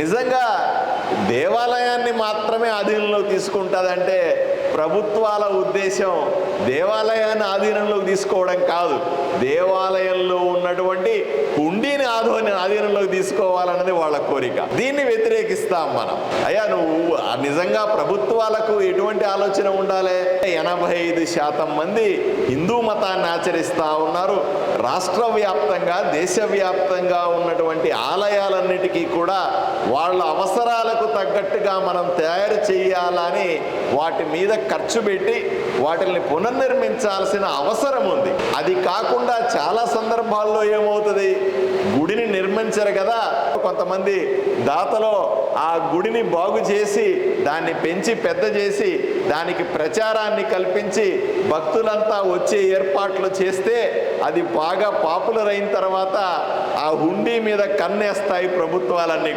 నిజంగా దేవాలయాన్ని మాత్రమే ఆధీనంలో తీసుకుంటుందంటే ప్రభుత్వాల ఉద్దేశం దేవాలయాన్ని ఆధీనంలోకి తీసుకోవడం కాదు. దేవాలయం కాబట్టి హుండీని ఆధోని ఆధీనంలోకి తీసుకోవాలన్నది వాళ్ళ కోరిక. దీన్ని వ్యతిరేకిస్తాం మనం. అయ్యా నువ్వు ఆ నిజంగా ప్రభుత్వాలకు ఎటువంటి ఆలోచన ఉండాలి? ఎనభై ఐదు శాతం మంది హిందూ మతాన్ని ఆచరిస్తూ ఉన్నారు. రాష్ట్ర వ్యాప్తంగా దేశవ్యాప్తంగా ఉన్నటువంటి ఆలయాలన్నిటికీ కూడా వాళ్ళ అవసరాలకు తగ్గట్టుగా మనం తయారు చేయాలని వాటి మీద ఖర్చు పెట్టి వాటిని పునర్నిర్మించాల్సిన అవసరం ఉంది. అది కాకుండా చాలా సందర్భాల్లో ఏమవుతుంది? గుడిని నిర్మించరు కదా. కొంతమంది దాతలో ఆ గుడిని బాగు చేసి దాన్ని పెంచి పెద్ద చేసి దానికి ప్రచారాన్ని కల్పించి భక్తులంతా వచ్చే ఏర్పాట్లు చేస్తే అది బాగా పాపులర్ అయిన తర్వాత ఆ హుండీ మీద కన్నేస్తాయి ప్రభుత్వాలన్నీ